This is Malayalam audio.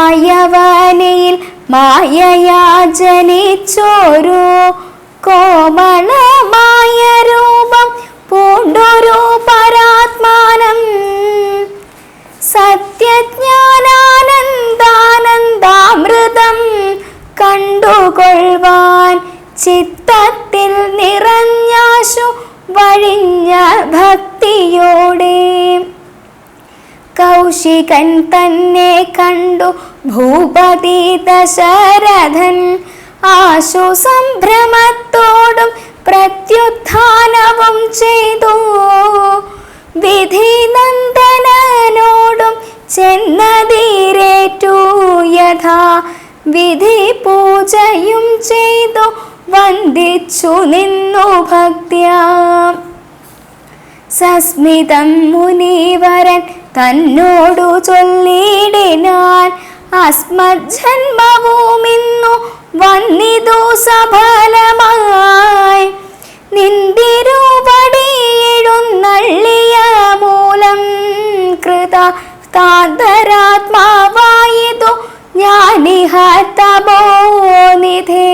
രാമനായവനിൽ മായയാ ജനിച്ചോരു കോമളമായ രൂപം പൂണ്ടൊരു പരാത്മാനം. സത്യജ്ഞാനാനന്ദാനന്ദാമൃതം കണ്ടുകൊള്ളുവാൻ ചിത്തത്തിൽ നിറഞ്ഞാശു വഴിഞ്ഞ കൗശികൻ തന്നെ കണ്ടു ഭൂപതി ദശരഥൻ. ആശു സംഭ്രമത്തോടും പ്രത്യുത്ഥാനവും ചെയ്തു. വിധി നന്ദനോടും ചെന്നതീരേറ്റു. യഥാ വിധി പൂജയും ചെയ്തു. വന്ദിച്ചു നിന്നു ഭക്ത്യാ സസ്മിതം മുനീവരൻ തന്നോടു ചൊല്ലിടിനാൻ അസ്മജന്മവുമിന്നു വന്നിതു സഫലമായി. നിന്തിരുപടിയെഴുന്നള്ളിയ മൂലം കൃത താന്തരാത്മാവായിതു ഞാനിഹ തപോനിധേ